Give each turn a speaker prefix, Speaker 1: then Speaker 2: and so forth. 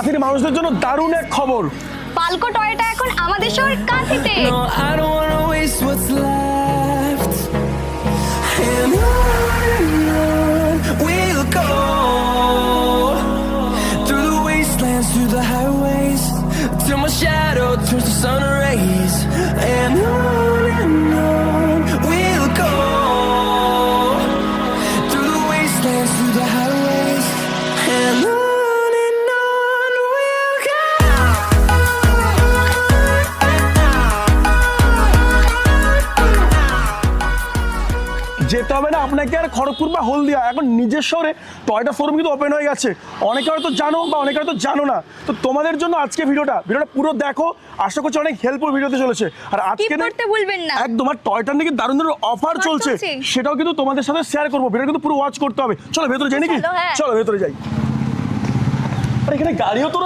Speaker 1: কাঁথির মানুষদের জন্য দারুণ এক খবর
Speaker 2: পালকো টয়টা এখন আমাদের শহর কাঁথিতে
Speaker 3: I through the highways, till my shadow turns to sun rays. And on
Speaker 1: যেতে হবে না। আপনাকে আর খড়গপুর বা হলদিয়া? এখন নিজের শহরে টয়টা শোরুম কিন্তু ওপেন হয়ে গেছে। অনেকে হয়তো জানো বা অনেকে হয়তো জানো না। তো তোমাদের জন্য আজকে ভিডিওটা ভিডিওটা পুরো দেখো। আশা করছি অনেক হেল্পফুল ভিডিওতে চলেছে। আর আজকে না-
Speaker 2: করতে ভুলবেন না।
Speaker 1: একদম আর টয়টার নাকি দারুণ দারুণ অফার
Speaker 2: চলছে।
Speaker 1: সেটাও কিন্তু তোমাদের সাথে শেয়ার করব। ভিডিও কিন্তু পুরো ওয়াচ করতে হবে। চলো ভেতরে যাই নাকি?
Speaker 2: চলো, হ্যাঁ।
Speaker 1: চলো ভেতরে যাই। আর এখানে গাড়িও তো